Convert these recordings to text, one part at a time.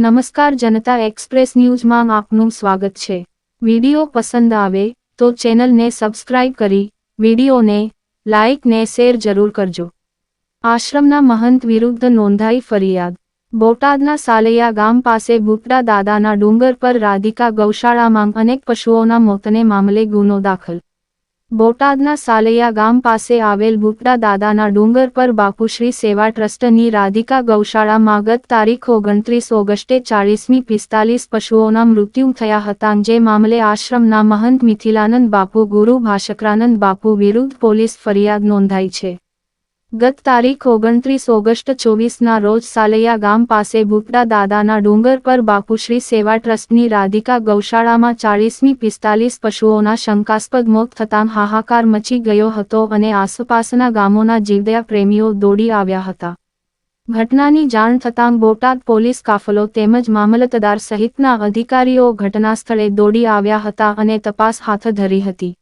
નમસ્કાર જનતા એક્સપ્રેસ ન્યૂઝમાં આપનું સ્વાગત છે. વીડિયો પસંદ આવે તો ચેનલને સબસ્ક્રાઇબ કરી, વિડીયોને લાઇક ને શેર જરૂર કરજો. આશ્રમના મહંત વિરુદ્ધ નોંધાઈ ફરિયાદ. બોટાદના સાલૈયા ગામ પાસે ભૂપડા દાદાના ડુંગર પર રાધિકા ગૌશાળામાં અનેક પશુઓના મોતને મામલે ગુનો દાખલ. બોટાદના સાલૈયા ગામ પાસે આવેલ ભૂપડા દાદાના ડુંગર પર બાપુશ્રી સેવા ટ્રસ્ટની રાધિકા ગૌશાળામાં ગત તારીખ ઓગણત્રીસ ઓગસ્ટે ચાળીસમી પિસ્તાલીસ પશુઓના મૃત્યુ થયા હતા. જે મામલે આશ્રમના મહંત મિથિલાનંદ બાપુ, ગુરુ ભાષકરાનંદ બાપુ વિરુદ્ધ પોલીસ ફરિયાદ નોંધાઈ છે. ગત તારીખ ઓગણત્રીસ ઓગસ્ટ ચોવીસના રોજ સાલૈયા ગામ પાસે ભૂપડા દાદાના ડુંગર પર બાપુશ્રી સેવા ટ્રસ્ટની રાધિકા ગૌશાળામાં ચાળીસમી પિસ્તાલીસ પશુઓના શંકાસ્પદ મોત થતાં હાહાકાર મચી ગયો હતો અને આસપાસના ગામોના જીવદયા પ્રેમીઓ દોડી આવ્યા હતા. ઘટનાની જાણ થતાં બોટાદ પોલીસ કાફલો તેમજ મામલતદાર સહિતના અધિકારીઓ ઘટનાસ્થળે દોડી આવ્યા હતા અને તપાસ હાથ ધરી હતી.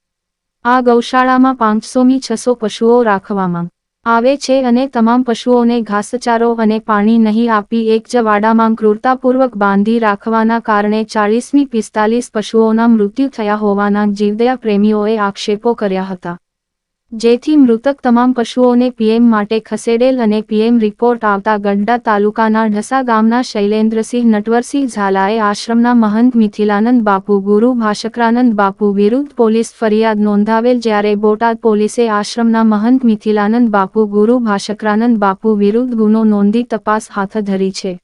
આ ગૌશાળામાં પાંચસોમી છસો પશુઓ રાખવામાં આવે છે અને તમામ પશુઓને ઘાસચારો અને પાણી નહીં આપી એક જ વાડામાં ક્રૂરતાપૂર્વક બાંધી રાખવાના કારણે ચાળીસમી પિસ્તાલીસ પશુઓના મૃત્યુ થયા હોવાના જીવદયા પ્રેમીઓએ આક્ષેપો કર્યા હતા. જેથી મૃતક તમામ પશુઓને પીએમ માટે ખસેડેલ અને પીએમ રિપોર્ટ આવતા ગઢડા તાલુકાના ઢસા ગામના શૈલેન્દ્રસિંહ નટવરસિંહ ઝાલાએ આશ્રમના મહંત મિથિલાનંદ બાપુ, ગુરુ ભાષકરાનંદ બાપુ વિરુદ્ધ પોલીસ ફરિયાદ નોંધાવેલ જ્યારે બોટાદ પોલીસે આશ્રમના મહંત મિથિલાનંદ બાપુ, ગુરુ ભાષકરાનંદ બાપુ વિરુદ્ધ ગુનો નોંધી તપાસ હાથ ધરી છે.